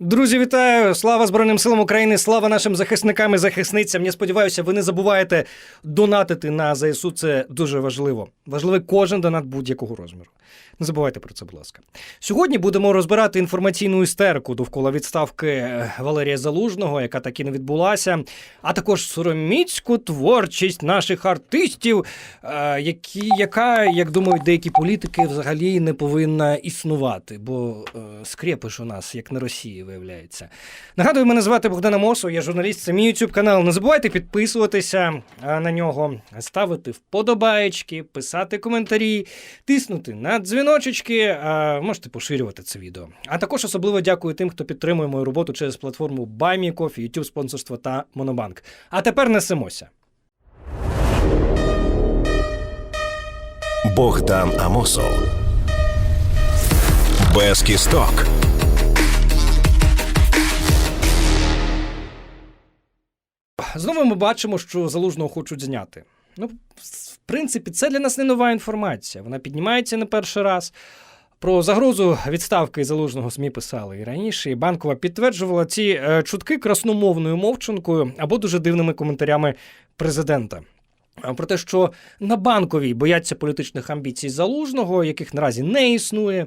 Друзі, вітаю! Слава Збройним силам України! Слава нашим захисникам і захисницям! Я сподіваюся, ви не забуваєте донатити на ЗСУ. Це дуже важливо. Важливий кожен донат будь-якого розміру. Не забувайте про це, будь ласка. Сьогодні будемо розбирати інформаційну істерику довкола відставки е, Валерія Залужного, яка так і не відбулася, а також сороміцьку творчість наших артистів, е, які, яка, як думають деякі політики, взагалі не повинна існувати, бо е, скрепиш у нас, як на Росії, виявляється. Нагадую, мене звати Богдан Амосов, я журналіст, це мій YouTube канал. Не забувайте підписуватися на нього, ставити вподобаєчки, писати коментарі, тиснути на дзвіночечки. е, Можете поширювати це відео. А також особливо дякую тим, хто підтримує мою роботу через платформу BuyMeCoffee, YouTube спонсорство та Монобанк. А тепер несемося. Богдан Амосов. Без кісток. Знову ми бачимо, що залужного хочуть зняти. Ну, в принципі, це для нас не нова інформація. Вона піднімається не перший раз. Про загрозу відставки залужного СМІ писали і раніше. І банкова підтверджувала ці е, чутки красномовною мовчанкою або дуже дивними коментарями президента. Про те, що на банковій бояться політичних амбіцій залужного, яких наразі не існує.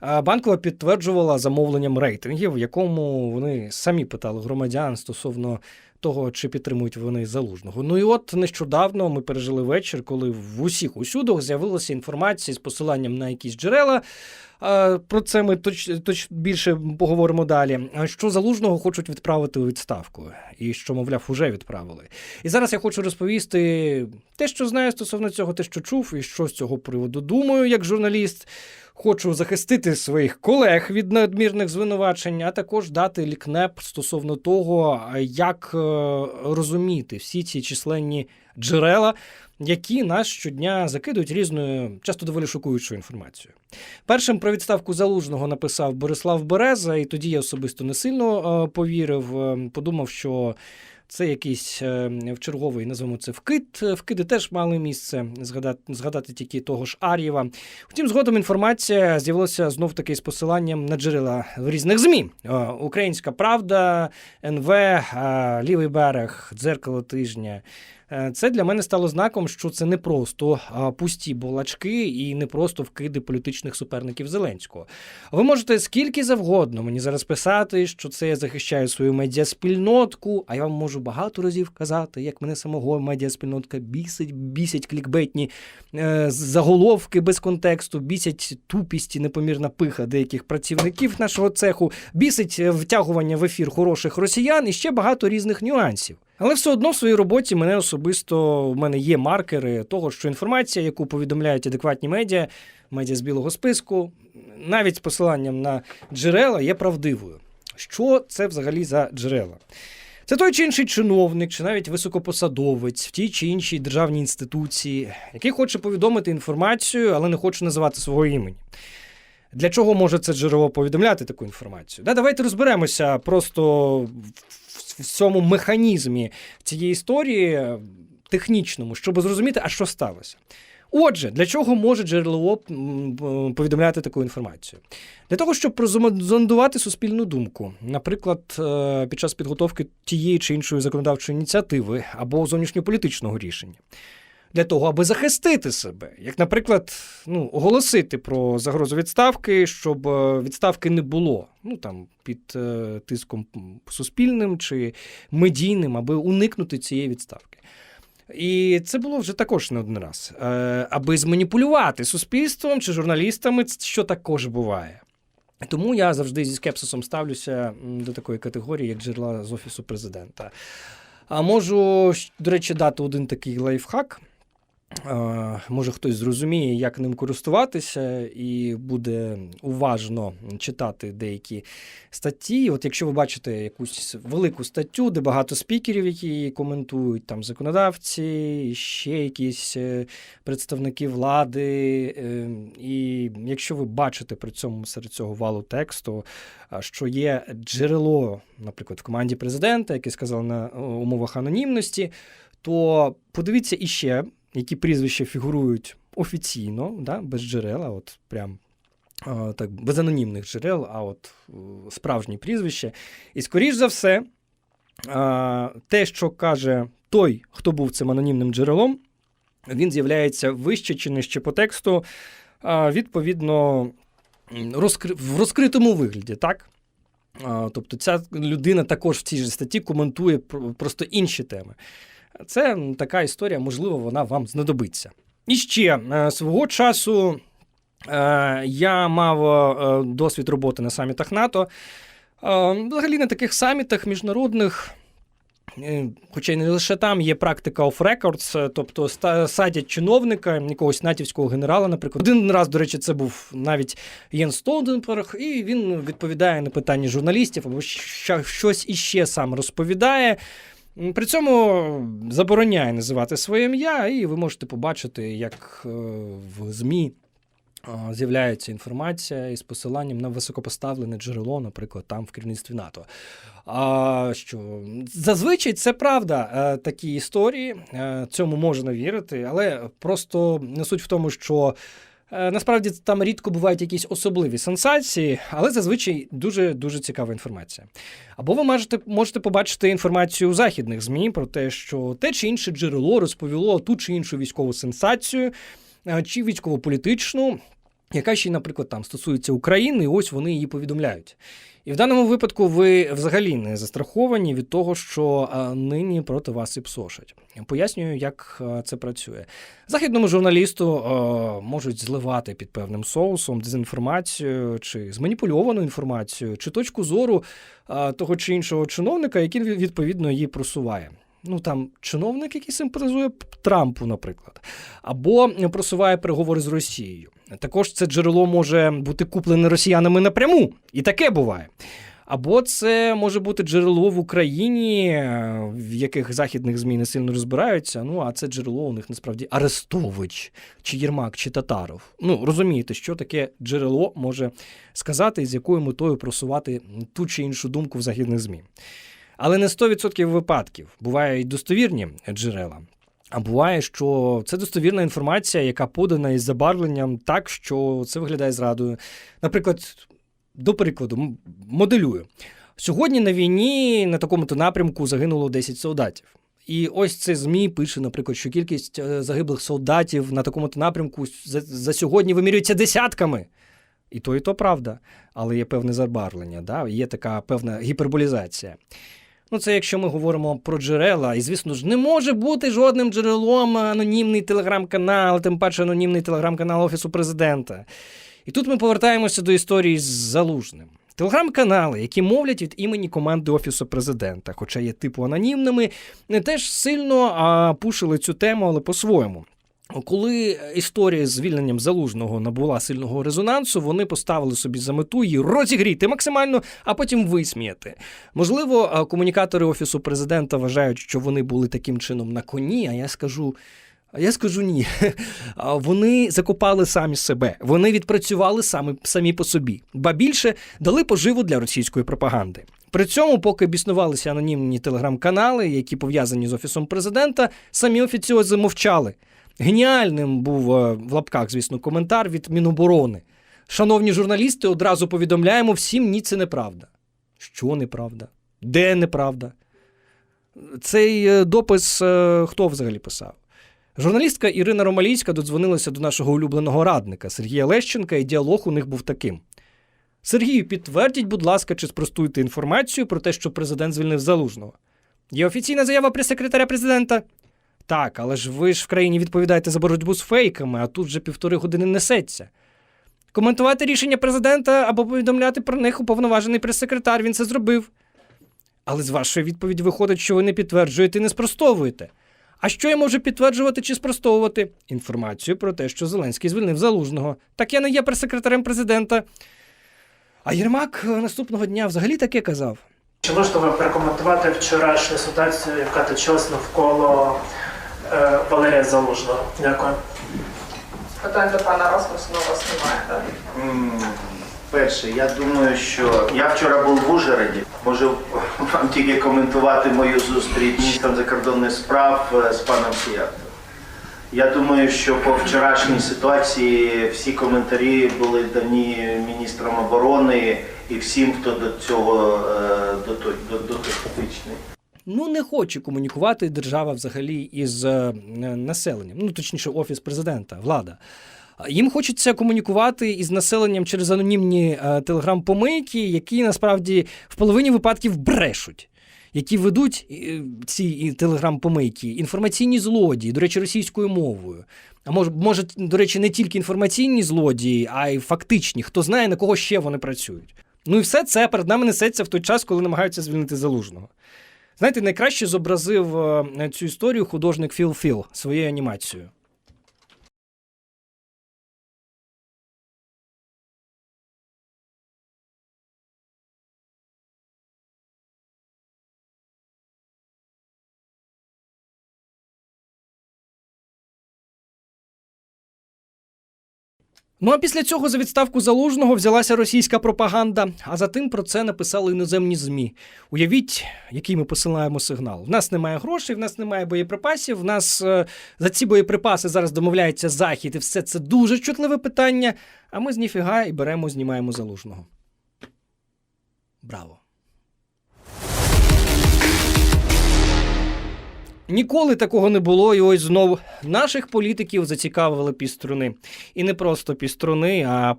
Банкова підтверджувала замовленням рейтингів, в якому вони самі питали громадян стосовно того, чи підтримують вони залужного. Ну і от нещодавно ми пережили вечір, коли в усіх усюдах з'явилася інформація з посиланням на якісь джерела. Про це ми точ, точ більше поговоримо далі. Що залужного хочуть відправити у відставку, і що, мовляв, уже відправили. І зараз я хочу розповісти те, що знаю стосовно цього, те, що чув, і що з цього приводу думаю, як журналіст. Хочу захистити своїх колег від надмірних звинувачень, а також дати лікнеп стосовно того, як е, розуміти всі ці численні джерела, які нас щодня закидують різною, часто доволі шокуючою інформацією. Першим про відставку залужного написав Борислав Береза, і тоді я особисто не сильно е, повірив. е, Подумав, що це якийсь е, в черговий, називаємо це вкид. Вкиди теж мали місце згадати, згадати тільки того ж Ар'єва. Втім, згодом інформація з'явилася знов таки з посиланням на джерела в різних ЗМІ. Е, Українська Правда, НВ, е, Лівий берег, Дзеркало тижня. Е, Це для мене стало знаком, що це не просто пусті балачки і не просто вкиди політичних суперників Зеленського. Ви можете скільки завгодно мені зараз писати, що це я захищаю свою медіаспільнотку, а я вам можу багато разів казати, як мене самого медіаспільнотка бісить, бісять клікбетні е, заголовки без контексту, бісять тупість і непомірна пиха деяких працівників нашого цеху, бісить е, втягування в ефір хороших росіян і ще багато різних нюансів. Але все одно в своїй роботі мене особисто в мене є маркери того, що інформація, яку повідомляють адекватні медіа, медіа з білого списку, навіть з посиланням на джерела, є правдивою. Що це взагалі за джерела? Це той чи інший чиновник, чи навіть високопосадовець в тій чи іншій державній інституції, який хоче повідомити інформацію, але не хоче називати свого імені. Для чого може це джерело повідомляти таку інформацію? Да, давайте розберемося просто в- цьому механізмі цієї історії е, технічному, щоб зрозуміти, а що сталося. Отже, для чого може джерело повідомляти таку інформацію? Для того, щоб прозондувати суспільну думку, наприклад, е, під час підготовки тієї чи іншої законодавчої ініціативи або зовнішньополітичного рішення. Для того, аби захистити себе, як, наприклад, ну, оголосити про загрозу відставки, щоб е, відставки не було, ну там під е, тиском суспільним чи медійним, аби уникнути цієї відставки. І це було вже також не один раз, е, аби зманіпулювати суспільством чи журналістами, що також буває. Тому я завжди зі скепсисом ставлюся до такої категорії, як джерела з офісу президента. А можу, до речі, дати один такий лайфхак. Може, хтось зрозуміє, як ним користуватися, і буде уважно читати деякі статті. От якщо ви бачите якусь велику статтю, де багато спікерів, які коментують, там законодавці, ще якісь е, представники влади. е, І якщо ви бачите при цьому серед цього валу тексту, що є джерело, наприклад, в команді президента, яке сказав на е, умовах анонімності, то подивіться іще, які прізвища фігурують офіційно, да, без джерела, от прям так, без анонімних джерел, а от е, справжні прізвище. І, скоріш за все, те, що каже той, хто був цим анонімним джерелом, він з'являється вище чи нижче по тексту, відповідно, розкри... в розкритому вигляді, так? Тобто ця людина також в цій же статті коментує просто інші теми. Це така історія, можливо, вона вам знадобиться. І ще е, свого часу е, я мав е, досвід роботи на самітах НАТО. Взагалі на таких самітах міжнародних. Хоча й не лише там є практика off records, тобто садять чиновника, якогось натівського генерала, наприклад. Один раз, до речі, це був навіть Єн Столденберг, і він відповідає на питання журналістів або щось іще сам розповідає. При цьому забороняє називати своє ім'я, і ви можете побачити, як е, в ЗМІ е, з'являється інформація із посиланням на високопоставлене джерело, наприклад, там в керівництві НАТО. А що зазвичай це правда, е, такі історії, цьому можна вірити, але просто не суть в тому, що Насправді там рідко бувають якісь особливі сенсації, але зазвичай дуже дуже цікава інформація. Або ви можете, можете побачити інформацію у західних ЗМІ про те, що те чи інше джерело розповіло ту чи іншу військову сенсацію, е, чи військово-політичну, яка ще, наприклад, там стосується України, і ось вони її повідомляють. І в даному випадку ви взагалі не застраховані від того, що е, нині проти вас і псошать. Пояснюю, як е, це працює. Західному журналісту е, можуть зливати під певним соусом дезінформацію чи зманіпульовану інформацію, чи точку зору того чи іншого чиновника, який відповідно її просуває. Ну там чиновник, який симпатизує Трампу, наприклад, або просуває переговори з Росією. Також це джерело може бути куплене росіянами напряму, і таке буває. Або це може бути джерело в Україні, е, в яких західних ЗМІ не сильно розбираються. Ну, а це джерело у них насправді Арестович, чи Єрмак, чи Татаров. Ну, розумієте, що таке джерело може сказати з якою метою просувати ту чи іншу думку в західних ЗМІ. Але не 100% випадків бувають достовірні джерела. А буває, що це достовірна інформація, яка подана із забарвленням так, що це виглядає зрадою. Наприклад, до прикладу, моделюю. Сьогодні на війні на такому-то напрямку загинуло 10 солдатів. І ось це ЗМІ пише, наприклад, що кількість е, загиблих солдатів на такому-то напрямку за, за сьогодні вимірюється десятками. І то, і то правда, але є певне забарвлення, да? є така певна гіперболізація. Ну, це якщо ми говоримо про джерела, і звісно ж, не може бути жодним джерелом анонімний телеграм-канал, тим паче анонімний телеграм-канал Офісу президента. І тут ми повертаємося до історії з залужним. Телеграм-канали, які мовлять від імені команди Офісу президента, хоча є типу анонімними, не теж сильно а, пушили цю тему, але по-своєму. Коли історія з звільненням залужного набула сильного резонансу, вони поставили собі за мету її розігріти максимально, а потім висміяти. Можливо, комунікатори офісу президента вважають, що вони були таким чином на коні. А я скажу. Я скажу ні. Вони закопали самі себе, вони відпрацювали самі, самі по собі, ба більше дали поживу для російської пропаганди. При цьому, поки біснувалися анонімні телеграм-канали, які пов'язані з офісом президента, самі офіціози мовчали. Геніальним був е, в лапках, звісно, коментар від Міноборони. Шановні журналісти, одразу повідомляємо всім, ні, це неправда. Що неправда? Де неправда? Цей е, допис е, хто взагалі писав? Журналістка Ірина Ромалійська додзвонилася до нашого улюбленого радника Сергія Лещенка, і діалог у них був таким. Сергію, підтвердіть, будь ласка, чи спростуйте інформацію про те, що президент звільнив залужного. Є офіційна заява прес-секретаря президента. Так, але ж ви ж в країні відповідаєте за боротьбу з фейками, а тут вже півтори години несеться. Коментувати рішення президента або повідомляти про них уповноважений прес-секретар, він це зробив. Але з вашої відповіді виходить, що ви не підтверджуєте і не спростовуєте. А що я можу підтверджувати чи спростовувати? Інформацію про те, що Зеленський звільнив залужного. Так я не є прес-секретарем президента. А Єрмак е, наступного дня взагалі таке казав. Чи можете ви прокоментувати вчорашню ситуацію, яка точилась навколо Валерія Залужного? Дякую. Питань до пана Расмусона у вас немає, так? Перше, я думаю, що я вчора був в Ужгороді. Можу вам тільки коментувати мою зустріч міністром закордонних справ е, з паном Сіятом. Я думаю, що по вчорашній ситуації всі коментарі були дані міністром оборони і всім, хто до цього е, до, до, до, дотичний. Ну, не хоче комунікувати держава взагалі із е, населенням, ну точніше, офіс президента, влада. Їм хочеться комунікувати із населенням через анонімні е, телеграм-помийки, які насправді в половині випадків брешуть. Які ведуть е, ці телеграм-помийки, інформаційні злодії, до речі, російською мовою. А може, може, до речі, не тільки інформаційні злодії, а й фактичні. Хто знає, на кого ще вони працюють. Ну і все це перед нами несеться в той час, коли намагаються звільнити залужного. Знаєте, найкраще зобразив е, цю історію художник Філ Філ своєю анімацією. Ну а після цього за відставку залужного взялася російська пропаганда. А за тим про це написали іноземні змі. Уявіть, який ми посилаємо сигнал. В нас немає грошей, в нас немає боєприпасів. В нас е, за ці боєприпаси зараз домовляється захід, і все це дуже чутливе питання. А ми з ніфіга і беремо, знімаємо залужного. Браво! Ніколи такого не було, і ось знов наших політиків зацікавили піструни. І не просто піструни, а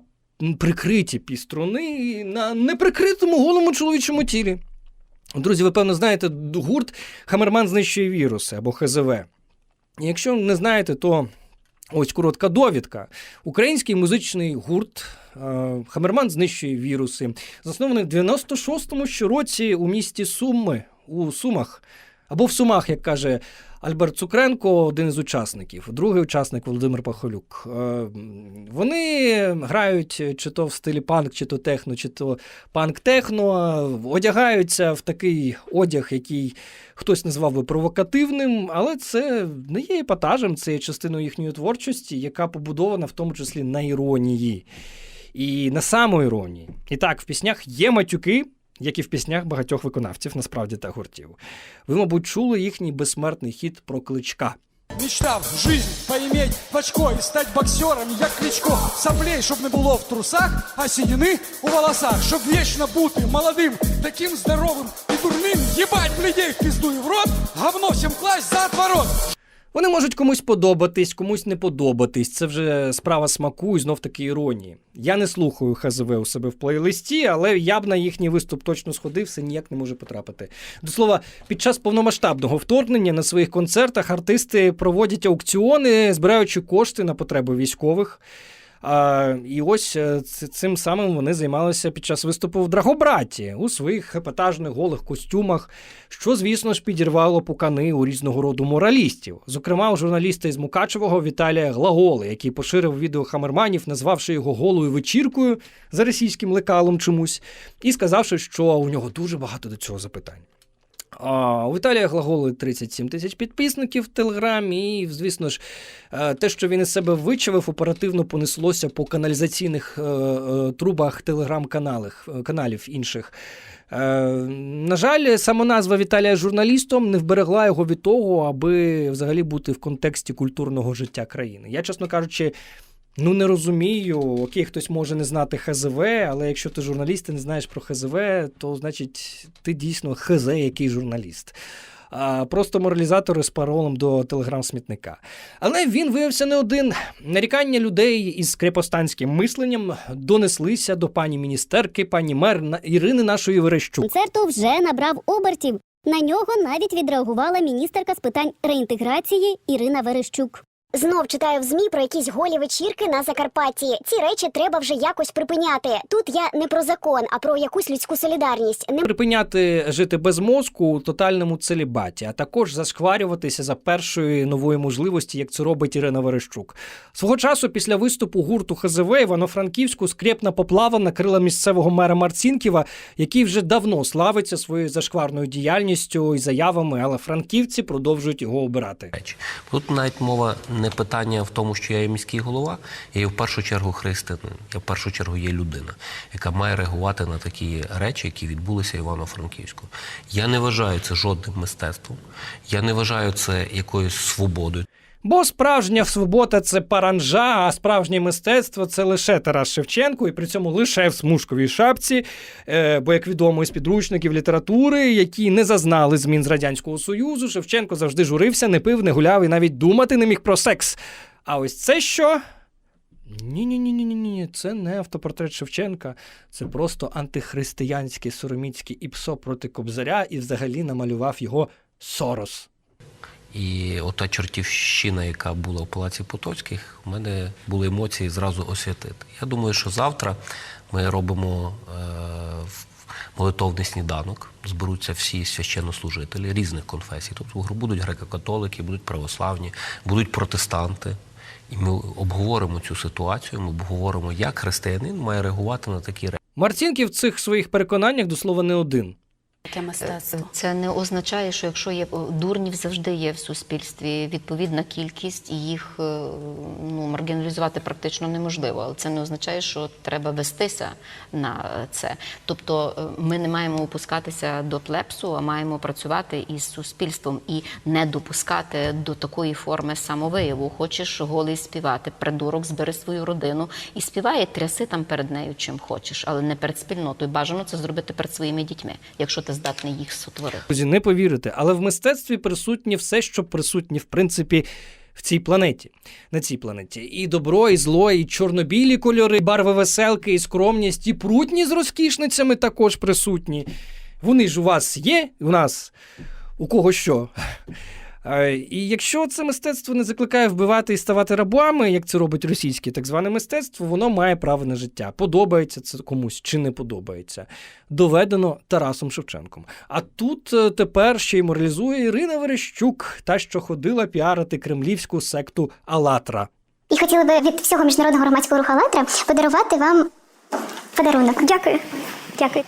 прикриті піструни на неприкритому голому чоловічому тілі. Друзі, ви певно знаєте гурт Хамерман знищує віруси або ХЗВ. І Якщо не знаєте, то ось коротка довідка. Український музичний гурт е, Хамерман знищує віруси, заснований в 96-му ще році у місті Суми у Сумах. Або в Сумах, як каже Альберт Цукренко, один із учасників, другий учасник Володимир Пахолюк. Е, Вони грають чи то в стилі панк, чи то техно, чи то панк-техно, одягаються в такий одяг, який хтось назвав би провокативним, але це не є епатажем, це є частиною їхньої творчості, яка побудована в тому числі на іронії. І на самоіронії. І так, в піснях є матюки, як і в піснях багатьох виконавців, насправді та гуртів. Ви, мабуть, чули їхній безсмертний хіт про кличка. Мечтав жизнь поиметь в очко і стать боксером, як кличко. Соплей, щоб не було в трусах, а сініни у волосах, щоб вічно бути молодим, таким здоровим і дурним. Єбать, людей в пізду і в рот, говно всім класть за отворот. Вони можуть комусь подобатись, комусь не подобатись. Це вже справа смаку і знов таки іронії. Я не слухаю ХЗВ у себе в плейлисті, але я б на їхній виступ точно сходив, все ніяк не може потрапити. До слова, під час повномасштабного вторгнення на своїх концертах артисти проводять аукціони, збираючи кошти на потреби військових. А, і ось е, цим самим вони займалися під час виступу в Драгобраті у своїх епатажних голих костюмах, що, звісно ж, підірвало пукани у різного роду моралістів. Зокрема, у журналіста із Мукачевого Віталія Глаголи, який поширив відео Хамерманів, назвавши його голою вечіркою за російським лекалом чомусь, і сказавши, що у нього дуже багато до цього запитань. А, у Віталія Глаголи 37 тисяч підписників в Телеграмі, і, звісно ж, е, те, що він із себе вичавив, оперативно понеслося по каналізаційних е, е, трубах телеграм-каналів каналів інших. На жаль, сама назва Віталія журналістом не вберегла його від того, аби взагалі бути в контексті культурного життя країни. Я, чесно кажучи, Ну, не розумію. Окей, хтось може не знати ХЗВ, але якщо ти журналіст і не знаєш про ХЗВ, то значить ти дійсно ХЗ, який журналіст. А просто моралізатори з паролем до телеграм-смітника. Але він виявився не один. Нарікання людей із крепостанським мисленням донеслися до пані міністерки, пані мер Ірини нашої Верещук. концерту вже набрав обертів. На нього навіть відреагувала міністерка з питань реінтеграції Ірина Верещук. Знов читаю в ЗМІ про якісь голі вечірки на Закарпатті. Ці речі треба вже якось припиняти. Тут я не про закон, а про якусь людську солідарність. Не Припиняти жити без мозку у тотальному целібаті, а також зашкварюватися за першої нової можливості, як це робить Ірина Верещук. Свого часу, після виступу гурту ХЗВ Івано-Франківську скрепна поплава накрила місцевого мера Марцінківа, який вже давно славиться своєю зашкварною діяльністю і заявами, але франківці продовжують його обирати. Тут навіть мова не питання в тому, що я є міський голова, я є в першу чергу християнин, я в першу чергу є людина, яка має реагувати на такі речі, які відбулися Івано-Франківську. Я не вважаю це жодним мистецтвом, я не вважаю це якоюсь свободою. Бо справжня свобода це паранжа, а справжнє мистецтво це лише Тарас Шевченко, і при цьому лише в смужковій шапці. Е, бо, як відомо із підручників літератури, які не зазнали змін з Радянського Союзу, Шевченко завжди журився, не пив, не гуляв і навіть думати не міг про секс. А ось це що? Ні, ні, ні, ні, ні, ні, це не автопортрет Шевченка, це просто антихристиянське сороміцьке іпсо проти Кобзаря, і взагалі намалював його Сорос. І ота чортівщина, яка була в Палаці Потоцьких, у мене були емоції зразу освятити. Я думаю, що завтра ми робимо е, молитовний сніданок, зберуться всі священнослужителі різних конфесій. Тобто будуть греко-католики, будуть православні, будуть протестанти. І ми обговоримо цю ситуацію, ми обговоримо, як християнин має реагувати на такі речі. Марцінків в цих своїх переконаннях до слова не один. Таке мистецтво. Це не означає, що якщо є дурнів, завжди є в суспільстві відповідна кількість, і їх е, ну, маргіналізувати практично неможливо. Але це не означає, що треба вестися на це. Тобто е, ми не маємо опускатися до плепсу, а маємо працювати із суспільством і не допускати до такої форми самовияву. Хочеш голий співати, придурок, збери свою родину і співає, тряси там перед нею чим хочеш, але не перед спільнотою. Бажано це зробити перед своїми дітьми, якщо ти здатний їх сотворити. Друзі, не повірите, але в мистецтві присутнє все, що присутнє, в принципі, в цій планеті, на цій планеті. І добро, і зло, і чорно-білі кольори, барви веселки, і скромність, і прутні з розкішницями також присутні. Вони ж у вас є, у нас у кого що. Е, І якщо це мистецтво не закликає вбивати і ставати рабами, як це робить російське так зване мистецтво, воно має право на життя. Подобається це комусь чи не подобається. Доведено Тарасом Шевченком. А тут е, тепер ще й моралізує Ірина Верещук, та що ходила піарити кремлівську секту Алатра. І хотіла би від всього міжнародного громадського руху «АЛЛАТРА» подарувати вам подарунок. Дякую. Дякую.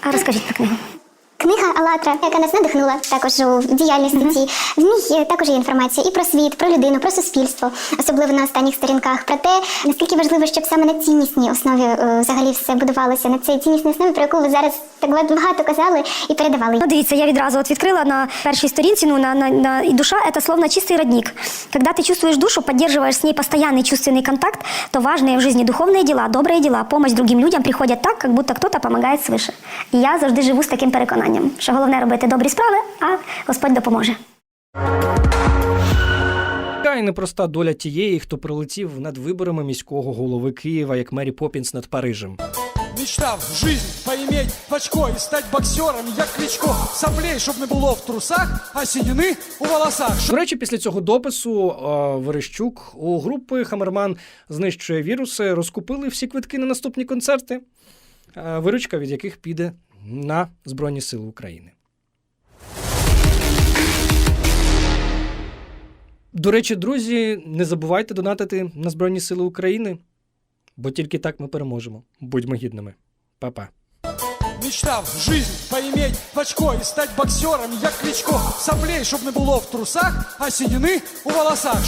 А розкажіть про книгу. Книга «АЛЛАТРА», яка нас надихнула також у діяльності цій. В ній є також є інформація і про світ, про людину, про суспільство, особливо на останніх сторінках, про те, наскільки важливо, щоб саме на ціннісній основі е, взагалі все будувалося, на цій ціннісній основі, про яку ви зараз так багато казали і передавали. Ну, дивіться, я відразу от відкрила на першій сторінці, ну, на, на, на, и душа – это словно чистый родник. Когда ты чувствуешь душу, поддерживаешь с ней постоянный чувственный контакт, то важные в жизни духовные дела, добрые дела, помощь другим людям приходять так, как будто кто-то помогает свыше. І я завжди живу з таким переконанням, що головне робити добрі справи, а Господь допоможе. Яка і непроста доля тієї, хто прилетів над виборами міського голови Києва, як Мері Поппінс над Парижем. Мечтав жизнь поиметь в очко и стать боксером, як Кличко. Соплей, щоб не було в трусах, а сініни у волосах. До речі, після цього допису е, Верещук у групи Хамерман знищує віруси, розкупили всі квитки на наступні концерти, е, виручка від яких піде на Збройні Сили України. До речі, друзі, не забувайте донатити на Збройні Сили України, бо тільки так ми переможемо. Будьмо гідними. Па-па. Мечтав жизнь поиметь в очко і стать боксером, як Кличко. Соплей, щоб не було в трусах, а сініни у волосах.